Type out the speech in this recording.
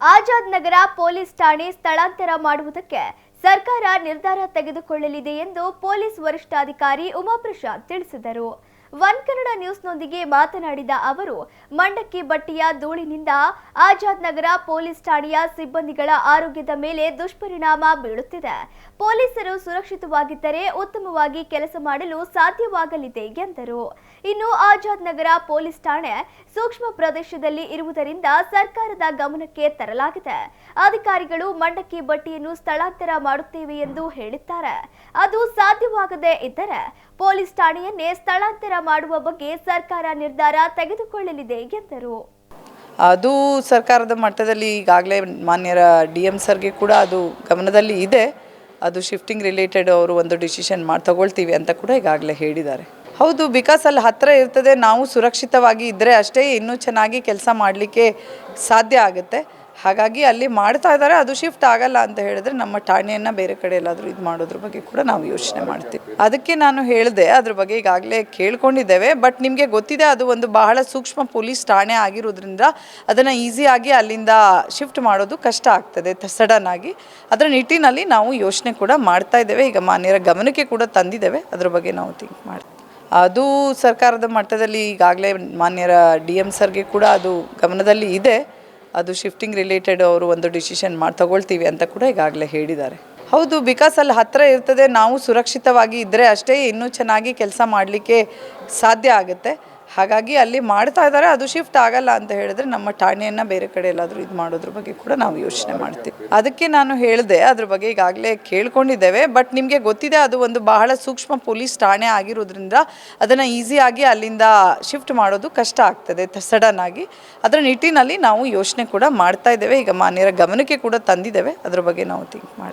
ಆಜಾದ್ ನಗರ police ಠಾಣೆ ಸ್ಥಳಾಂತರ ಮಾಡುವುದಕ್ಕೆ ಸರ್ಕಾರ ನಿರ್ಧಾರ ತೆಗೆದುಕೊಳ್ಳಲಿದೆ ಎಂದು ಪೊಲೀಸ್ ವರಿಷ್ಠಾಧಿಕಾರಿ ಉಮಾಪ್ರಸಾದ್ ತಿಳಿಸಿದರು. ಒನ್ ಕನ್ನಡ ನ್ಯೂಸ್ನೊಂದಿಗೆ ಮಾತನಾಡಿದ ಅವರು, ಮಂಡಕ್ಕಿ ಬಟ್ಟಿಯ ಧೂಳಿನಿಂದ ಆಜಾದ್ ನಗರ ಪೊಲೀಸ್ ಠಾಣೆಯ ಸಿಬ್ಬಂದಿಗಳ ಆರೋಗ್ಯದ ಮೇಲೆ ದುಷ್ಪರಿಣಾಮ ಬೀಳುತ್ತಿದೆ. ಪೊಲೀಸರು ಸುರಕ್ಷಿತವಾಗಿದ್ದರೆ ಉತ್ತಮವಾಗಿ ಕೆಲಸ ಮಾಡಲು ಸಾಧ್ಯವಾಗಲಿದೆ ಎಂದರು. ಇನ್ನು ಆಜಾದ್ ನಗರ ಪೊಲೀಸ್ ಠಾಣೆ ಸೂಕ್ಷ್ಮ ಪ್ರದೇಶದಲ್ಲಿ ಇರುವುದರಿಂದ ಸರ್ಕಾರದ ಗಮನಕ್ಕೆ ತರಲಾಗಿದೆ. ಅಧಿಕಾರಿಗಳು ಮಂಡಕ್ಕಿ ಬಟ್ಟಿಯನ್ನು ಸ್ಥಳಾಂತರ ಮಾಡುತ್ತೇವೆ ಎಂದು ಹೇಳಿದ್ದಾರೆ. ಅದು ಸಾಧ್ಯವಾಗದೇ ಇದ್ದರೆ ಪೊಲೀಸ್ ಠಾಣೆಯನ್ನೇ ಸ್ಥಳಾಂತರ ಮಾಡುವ ಬಗ್ಗೆ ಸರ್ಕಾರ ನಿರ್ಧಾರ ತೆಗೆದುಕೊಳ್ಳಲಿದೆ ಎಂದರು. ಅದು ಸರ್ಕಾರದ ಮಟ್ಟದಲ್ಲಿ ಈಗಾಗಲೇ ಮಾನ್ಯರ ಡಿ ಎಂ ಸರ್ಗೆ ಕೂಡ ಅದು ಗಮನದಲ್ಲಿ ಇದೆ. ಅದು ಶಿಫ್ಟಿಂಗ್ ರಿಲೇಟೆಡ್ ಅವರು ಒಂದು ಡಿಸಿಷನ್ ಮಾಡಿ, ತಗೊಳ್ತೀವಿ ಅಂತ ಕೂಡ ಈಗಾಗಲೇ ಹೇಳಿದ್ದಾರೆ. ಹೌದು ಬಿಕಾಸ್ ಅಲ್ಲಿ ಹತ್ತಿರ ಇರ್ತದೆ. ನಾವು ಸುರಕ್ಷಿತವಾಗಿ ಇದ್ದರೆ ಅಷ್ಟೇ ಇನ್ನೂ ಚೆನ್ನಾಗಿ ಕೆಲಸ ಮಾಡಲಿಕ್ಕೆ ಸಾಧ್ಯ ಆಗುತ್ತೆ. ಹಾಗಾಗಿ ಅಲ್ಲಿ ಮಾಡ್ತಾ ಇದ್ದಾರೆ, ಅದು ಶಿಫ್ಟ್ ಆಗಲ್ಲ ಅಂತ ಹೇಳಿದ್ರೆ ನಮ್ಮ ಠಾಣೆಯನ್ನು ಬೇರೆ ಕಡೆ ಎಲ್ಲಾದರೂ ಇದು ಮಾಡೋದ್ರ ಬಗ್ಗೆ ಕೂಡ ನಾವು ಯೋಚನೆ ಮಾಡ್ತೀವಿ. ಅದಕ್ಕೆ ನಾನು ಹೇಳಿದೆ, ಅದ್ರ ಬಗ್ಗೆ ಈಗಾಗಲೇ ಕೇಳ್ಕೊಂಡಿದ್ದೇವೆ ಬಟ್ ನಿಮಗೆ ಗೊತ್ತಿದೆ ಅದು ಒಂದು ಬಹಳ ಸೂಕ್ಷ್ಮ ಪೊಲೀಸ್ ಠಾಣೆ ಆಗಿರೋದ್ರಿಂದ ಅದನ್ನು ಈಸಿಯಾಗಿ ಅಲ್ಲಿಂದ ಶಿಫ್ಟ್ ಮಾಡೋದು ಕಷ್ಟ ಆಗ್ತದೆ ಸಡನ್ ಆಗಿ. ಅದರ ನಿಟ್ಟಿನಲ್ಲಿ ನಾವು ಯೋಚನೆ ಕೂಡ ಮಾಡ್ತಾ ಇದ್ದೇವೆ, ಈಗ ಮಾನ್ಯರ ಗಮನಕ್ಕೆ ಕೂಡ ತಂದಿದ್ದೇವೆ, ಅದ್ರ ಬಗ್ಗೆ ನಾವು ಥಿಂಕ್ ಮಾಡ್ತೀವಿ. ಅದು ಸರ್ಕಾರದ ಮಟ್ಟದಲ್ಲಿ ಈಗಾಗಲೇ ಮಾನ್ಯರ ಡಿ ಎಂ ಸರ್ಗೆ ಕೂಡ ಅದು ಗಮನದಲ್ಲಿ ಇದೆ. ಅದು ಶಿಫ್ಟಿಂಗ್ ರಿಲೇಟೆಡ್ ಅವರು ಒಂದು ಡಿಸಿಷನ್ ಮಾಡಿ, ತಗೊಳ್ತೀವಿ ಅಂತ ಕೂಡ ಈಗಾಗಲೇ ಹೇಳಿದ್ದಾರೆ. ಹೌದು ಬಿಕಾಸ್ ಅಲ್ಲಿ ಹತ್ತಿರ ಇರ್ತದೆ, ನಾವು ಸುರಕ್ಷಿತವಾಗಿ ಇದ್ದರೆ ಅಷ್ಟೇ ಇನ್ನೂ ಚೆನ್ನಾಗಿ ಕೆಲಸ ಮಾಡಲಿಕ್ಕೆ ಸಾಧ್ಯ ಆಗುತ್ತೆ. ಹಾಗಾಗಿ ಅಲ್ಲಿ ಮಾಡ್ತಾ ಇದ್ದಾರೆ, ಅದು ಶಿಫ್ಟ್ ಆಗಲ್ಲ ಅಂತ ಹೇಳಿದ್ರೆ ನಮ್ಮ ಠಾಣೆಯನ್ನು ಬೇರೆ ಕಡೆ ಎಲ್ಲಾದರೂ ಇದು ಮಾಡೋದ್ರ ಬಗ್ಗೆ ಕೂಡ ನಾವು ಯೋಚನೆ ಮಾಡ್ತೀವಿ. ಅದಕ್ಕೆ ನಾನು ಹೇಳಿದೆ, ಅದ್ರ ಬಗ್ಗೆ ಈಗಾಗಲೇ ಕೇಳ್ಕೊಂಡಿದ್ದೇವೆ ಬಟ್ ನಿಮಗೆ ಗೊತ್ತಿದೆ ಅದು ಒಂದು ಬಹಳ ಸೂಕ್ಷ್ಮ ಪೊಲೀಸ್ ಠಾಣೆ ಆಗಿರೋದ್ರಿಂದ ಅದನ್ನು ಈಸಿಯಾಗಿ ಅಲ್ಲಿಂದ ಶಿಫ್ಟ್ ಮಾಡೋದು ಕಷ್ಟ ಆಗ್ತದೆ ಸಡನ್ ಆಗಿ. ಅದರ ನಿಟ್ಟಿನಲ್ಲಿ ನಾವು ಯೋಚನೆ ಕೂಡ ಮಾಡ್ತಾ ಇದ್ದೇವೆ, ಈಗ ಮಾನ್ಯರ ಗಮನಕ್ಕೆ ಕೂಡ ತಂದಿದ್ದೇವೆ, ಅದ್ರ ಬಗ್ಗೆ ನಾವು ಥಿಂಕ್ ಮಾಡ್ತೀವಿ